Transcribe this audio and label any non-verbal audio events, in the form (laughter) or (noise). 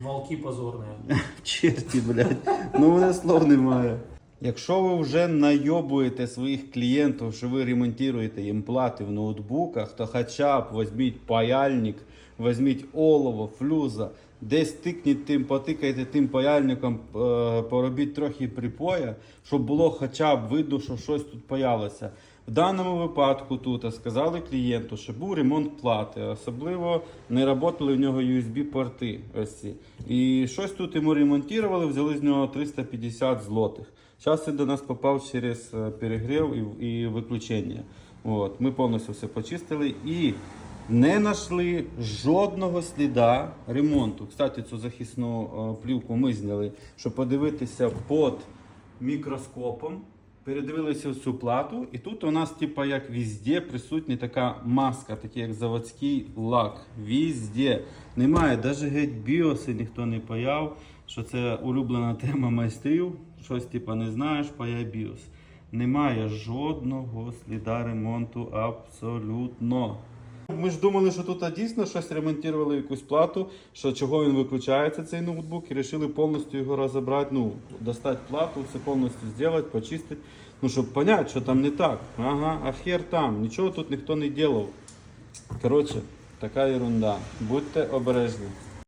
Волки позорні. (laughs) Черті, блядь. Ну мене слов немає. Якщо ви вже найобуєте своїх клієнтів, що ви ремонтуєте їм плати в ноутбуках, то хоча б візьміть паяльник, візьміть олово, флюза, десь тикніть тим, потикайте тим паяльником, е, поробіть трохи припоя, щоб було хоча б видно, що щось тут паялося. В даному випадку тут сказали клієнту, що був ремонт плати, особливо не працювали в нього USB-порти. Ось ці. І щось тут йому ремонтували, взяли з нього 350 злотих. Зараз він до нас попав через е, перегрів і, і виключення. От. Ми повністю все почистили і не знайшли жодного сліда ремонту. Кстати, цю захисну е, плівку ми зняли, щоб подивитися під мікроскопом. Передивилися цю плату, і тут у нас, типа, як везде, присутня така маска, такий як заводський лак. Везде. Немає, навіть геть біоси ніхто не паяв, що це улюблена тема майстрів. Щось типа не знаєш, паяй біос. Немає жодного сліда ремонту абсолютно. Ми ж думали, що тут дійсно щось ремонтували якусь плату, що чого він виключається цей ноутбук, і вирішили повністю його розібрати, ну, достати плату, все повністю зробити, почистити. Ну, щоб зрозуміти, що там не так. Ага, а хер там, нічого тут ніхто не робив. Коротше, така ерунда. Будьте обережні.